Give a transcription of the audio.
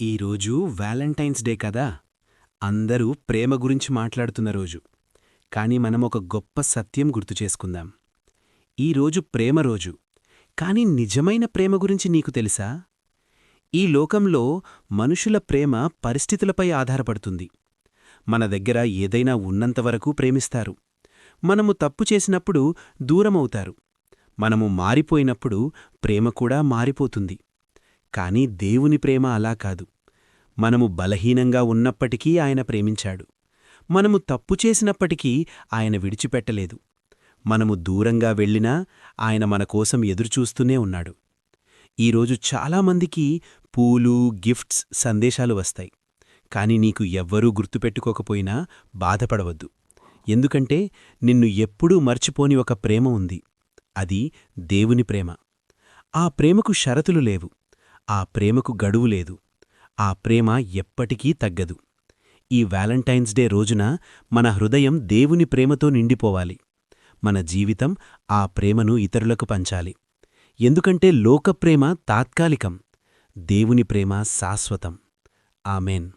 ఈరోజు Valentine's day కదా. అందరూ ప్రేమ గురించి మాట్లాడుతున్న రోజు. కాని మనం ఒక గొప్ప సత్యం గుర్తు చేసుకుందాం. ఈరోజు ప్రేమ రోజు. కాని నిజమైన ప్రేమ గురించి నీకు తెలుసా? ఈ లోకంలో మనుషుల ప్రేమ పరిస్థితులపై ఆధారపడుతుంది. మన దగ్గర ఏదైనా ఉన్నంతవరకు ప్రేమిస్తారు. మనము తప్పు చేసినప్పుడు దూరమవుతారు. మనము మారిపోయినప్పుడు ప్రేమ కూడా మారిపోతుంది. కాని దేవుని ప్రేమ అలా కాదు. మనము బలహీనంగా ఉన్నప్పటికీ ఆయన ప్రేమించాడు. మనము తప్పు చేసినప్పటికీ ఆయన విడిచిపెట్టలేదు. మనము దూరంగా వెళ్ళినా ఆయన మన కోసం ఎదురుచూస్తూనే ఉన్నాడు. ఈరోజు చాలామందికి పూలు గిఫ్ట్స్ సందేశాలు వస్తాయి. కాని నీకు ఎవ్వరూ గుర్తుపెట్టుకోకపోయినా బాధపడవద్దు. ఎందుకంటే నిన్ను ఎప్పుడూ మర్చిపోని ఒక ప్రేమ ఉంది. అది దేవుని ప్రేమ. ఆ ప్రేమకు షరతులు లేవు. ఆ ప్రేమకు గడువు లేదు. ఆ ప్రేమ ఎప్పటికీ తగ్గదు. ఈ వ్యాలంటైన్స్ డే రోజున మన హృదయం దేవుని ప్రేమతో నిండిపోవాలి. మన జీవితం ఆ ప్రేమను ఇతరులకు పంచాలి. ఎందుకంటే లోకప్రేమ తాత్కాలికం. దేవుని ప్రేమ శాశ్వతం. ఆమెన్.